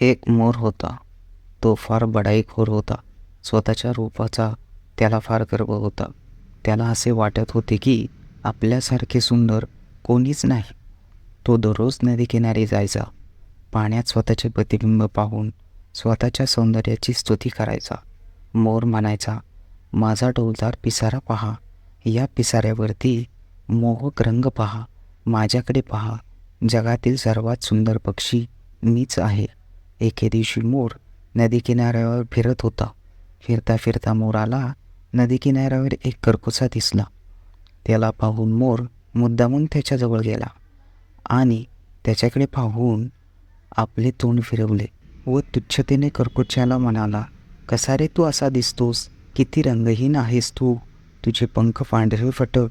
एक मोर होता. तो फार बडाईखोर होता. स्वतःच्या रूपाचा त्याला फार गर्व होता. त्याला असे वाटत होते की आपल्यासारखे सुंदर कोणीच नाही. तो दररोज नदीकिनारी जायचा. पाण्यात स्वतःचे प्रतिबिंब पाहून स्वतःच्या सौंदर्याची स्तुती करायचा. मोर म्हणायचा माझा डोलदार पिसारा पहा. या पिसाऱ्यावरती मोहक रंग पहा. माझ्याकडे पहा. जगातील सर्वात सुंदर पक्षी मीच आहे. एके दिवशी मोर नदी किनाऱ्यावर फिरत होता. फिरता फिरता मोराला नदीकिनाऱ्यावर एक करकुसा दिसला. त्याला पाहून मोर मुद्दामून त्याच्याजवळ गेला आणि त्याच्याकडे पाहून आपले तोंड फिरवले व तुच्छतेने कर्कुच्याला म्हणाला कसा रे तू असा दिसतोस? किती रंगहीन आहेस तू. तुझे पंख पांढरे फटक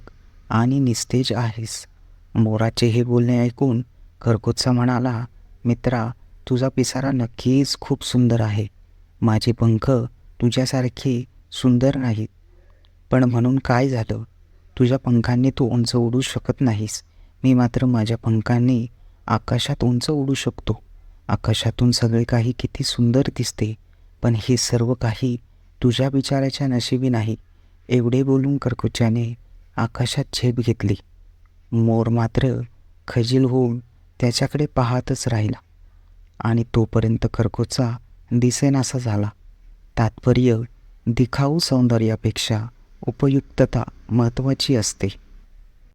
आणि निस्तेज आहेस. मोराचे हे बोलणे ऐकून खरकोचा म्हणाला मित्रा तुझा पिसारा नक्कीच खूप सुंदर आहे. माझे पंख तुझ्यासारखे सुंदर नाहीत. पण म्हणून काय झालं? तुझ्या पंखांनी तू उंच उडू शकत नाहीस. मी मात्र माझ्या पंखांनी आकाशात उंच उडू शकतो. आकाशातून सगळे काही किती सुंदर दिसते पण हे सर्व काही तुझ्या विचाराच्या नशिबी नाही. एवढे बोलून कर्कुच्याने आकाशात झेप घेतली. मोर मात्र खजील होऊन त्याच्याकडे पाहतच राहिला. आणि तोपर्यंत खरकोचा दिसेनासा झाला. तात्पर्य दिखाऊ सौंदर्यापेक्षा उपयुक्तता महत्त्वाची असते.